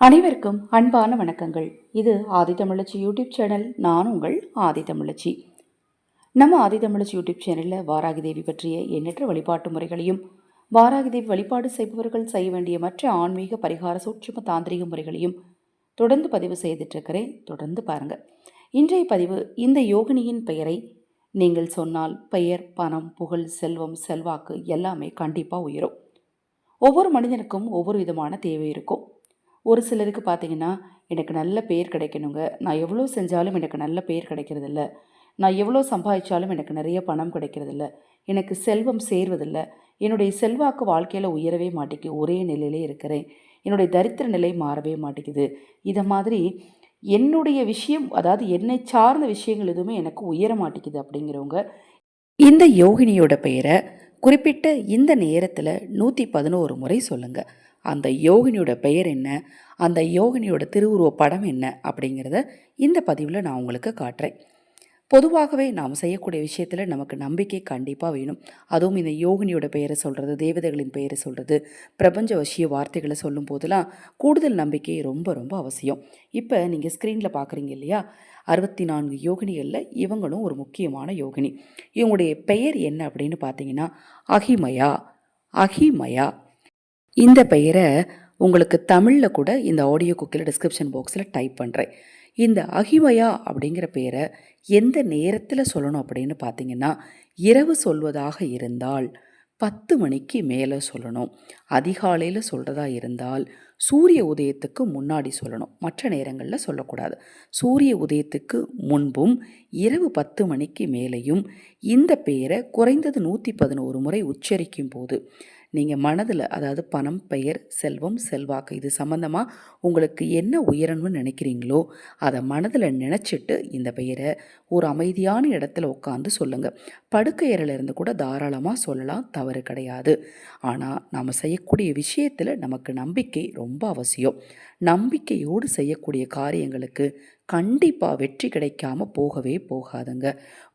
அனைவருக்கும் அன்பான வணக்கங்கள். இது ஆதி தமிழச்சி யூடியூப் சேனல். நான் உங்கள் ஆதி தமிழச்சி. நம்ம ஆதி தமிழச்சி யூடியூப் சேனலில் வாராகி தேவி பற்றிய எண்ணற்ற வழிபாட்டு முறைகளையும் வாராகி தேவி வழிபாடு செய்பவர்கள் செய்ய வேண்டிய மற்ற ஆன்மீக பரிகார சூட்சும தாந்திரிக முறைகளையும் தொடர்ந்து பதிவு செய்துட்ருக்கிறேன் தொடர்ந்து பாருங்கள் இன்றைய பதிவு இந்த யோகினியின் பெயரை நீங்கள் சொன்னால் பெயர் பணம் புகழ் செல்வம் செல்வாக்கு எல்லாமே கண்டிப்பாக உயரும். ஒவ்வொரு மனிதனுக்கும் ஒவ்வொரு விதமான தேவை இருக்கும். ஒரு சிலருக்கு பார்த்தீங்கன்னா எனக்கு நல்ல பேர் கிடைக்கணுங்க. நான் எவ்வளோ செஞ்சாலும் எனக்கு நல்ல பேர் கிடைக்கிறதில்ல. நான் எவ்வளோ சம்பாதிச்சாலும் எனக்கு நிறைய பணம் கிடைக்கிறதில்ல. எனக்கு செல்வம் சேர்வதில்ல. என்னுடைய செல்வாக்கு வாழ்க்கையில் உயரவே மாட்டேங்குது. ஒரே நிலையிலே இருக்கிறேன். என்னுடைய தரித்திர நிலை மாறவே மாட்டேங்குது. இதை மாதிரி என்னுடைய விஷயம் அதாவது என்னை சார்ந்த விஷயங்கள் எதுவுமே எனக்கு உயர மாட்டேங்குது அப்படிங்கிறவங்க இந்த யோகினியோட பெயரை குறிப்பிட்ட இந்த நேரத்தில் நூற்றி பதினோரு முறை சொல்லுங்கள் அந்த யோகினியோட பெயர் என்ன? அந்த யோகினியோட திருவுருவ படம் என்ன? அப்படிங்கிறத இந்த பதிவில் நான் உங்களுக்கு காட்டுறேன். பொதுவாகவே நாம் செய்யக்கூடிய விஷயத்தில் நமக்கு நம்பிக்கை கண்டிப்பாக வேணும். அதுவும் இந்த யோகினியோட பெயரை சொல்கிறது தேவதைகளின் பெயரை சொல்கிறது பிரபஞ்ச வசிய வார்த்தைகளை சொல்லும் போதெல்லாம் கூடுதல் நம்பிக்கை ரொம்ப ரொம்ப அவசியம். இப்போ நீங்கள் ஸ்க்ரீனில் பார்க்குறீங்க இல்லையா? அறுபத்தி நான்கு யோகினிகளில் இவங்களும் ஒரு முக்கியமான யோகினி. இவங்களுடைய பெயர் என்ன அப்படின்னு பார்த்தீங்கன்னா அகிமயா. அகிமயா. இந்த பெயரை உங்களுக்கு தமிழில் கூட இந்த ஆடியோ குக்கில் டிஸ்கிரிப்ஷன் பாக்ஸில் டைப் பண்ணுறேன் இந்த அகிமயா அப்படிங்கிற பெயரை எந்த நேரத்தில் சொல்லணும் அப்படின்னு பார்த்தீங்கன்னா இரவு சொல்வதாக இருந்தால் பத்து மணிக்கு மேலே சொல்லணும். அதிகாலையில் சொல்கிறதா இருந்தால் சூரிய உதயத்துக்கு முன்னாடி சொல்லணும். மற்ற நேரங்களில் சொல்லக்கூடாது. சூரிய உதயத்துக்கு முன்பும் இரவு பத்து மணிக்கு மேலேயும் இந்த பெயரை குறைந்தது நூற்றி பதினோரு முறை உச்சரிக்கும் போது நீங்கள் மனதில் அதாவது பணம் பெயர் செல்வம் செல்வாக்கு இது சம்மந்தமாக உங்களுக்கு என்ன உயரணும்னு நினைக்கிறீங்களோ அதை மனதில் நினச்சிட்டு இந்த பெயரை ஒரு அமைதியான இடத்துல உட்காந்து சொல்லுங்கள் படுக்கையறிலிருந்து கூட தாராளமாக சொல்லலாம் தவறு கிடையாது. ஆனால் நாம் செய்யக்கூடிய விஷயத்தில் நமக்கு நம்பிக்கை ரொம்ப அவசியம். நம்பிக்கையோடு செய்யக்கூடிய காரியங்களுக்கு கண்டிப்பாக வெற்றி கிடைக்காம போகவே போகாதுங்க.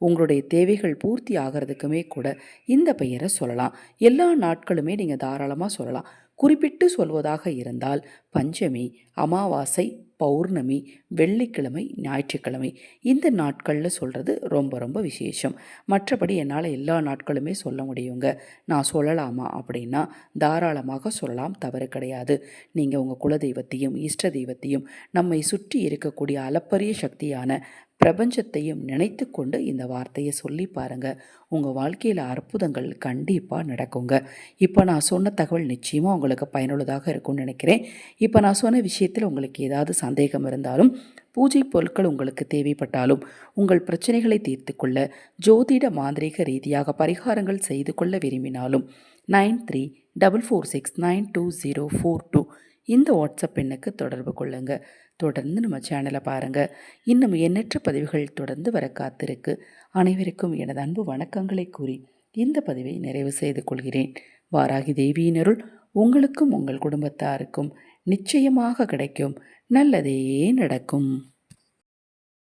உங்களுடைய தேவைகள் பூர்த்தி ஆகிறதுக்குமே கூட இந்த பெயரை சொல்லலாம். எல்லா நாட்களுமே நீங்கள் தாராளமாக சொல்லலாம். குறிப்பிட்டு சொல்வதாக இருந்தால் பஞ்சமி அமாவாசை பௌர்ணமி வெள்ளிக்கிழமை ஞாயிற்றுக்கிழமை இந்த நாட்களில் சொல்கிறது ரொம்ப ரொம்ப விசேஷம். மற்றபடி என்னால் எல்லா நாட்களுமே சொல்ல முடியுங்க. நான் சொல்லலாமா அப்படின்னா தாராளமாக சொல்லலாம் தவறு கிடையாது. நீங்கள் உங்கள் குலதெய்வத்தையும் இஷ்ட தெய்வத்தையும் நம்மை சுற்றி இருக்கக்கூடிய அளப்பரிய சக்தியான பிரபஞ்சத்தையும் நினைத்து கொண்டு இந்த வார்த்தையை சொல்லி பாருங்கள் உங்கள் வாழ்க்கையில் அற்புதங்கள் கண்டிப்பாக நடக்குங்க. இப்போ நான் சொன்ன தகவல் நிச்சயமாக உங்களுக்கு பயனுள்ளதாக இருக்கும்னு நினைக்கிறேன். இப்போ நான் சொன்ன விஷயத்தில் உங்களுக்கு ஏதாவது சந்தேகம் இருந்தாலும் பூஜை பொருட்கள் உங்களுக்கு தேவைப்பட்டாலும் உங்கள் பிரச்சனைகளை தீர்த்து கொள்ள ஜோதிட மாந்திரீக ரீதியாக பரிகாரங்கள் செய்து கொள்ள விரும்பினாலும் nine three double four six nine two zero four two இந்த வாட்ஸ்அப் எண்ணுக்கு தொடர்பு கொள்ளுங்கள் தொடர்ந்து நம்ம சேனலை பாருங்கள் இன்னும் எண்ணற்ற பதிவுகள் தொடர்ந்து வர காத்திருக்கு. அனைவருக்கும் எனது அன்பு வணக்கங்களை கூறி இந்த பதிவை நிறைவு செய்து கொள்கிறேன். வாராகி தேவியினருள் உங்களுக்கும் உங்கள் குடும்பத்தாருக்கும் நிச்சயமாக கிடைக்கும். நல்லதே நடக்கும்.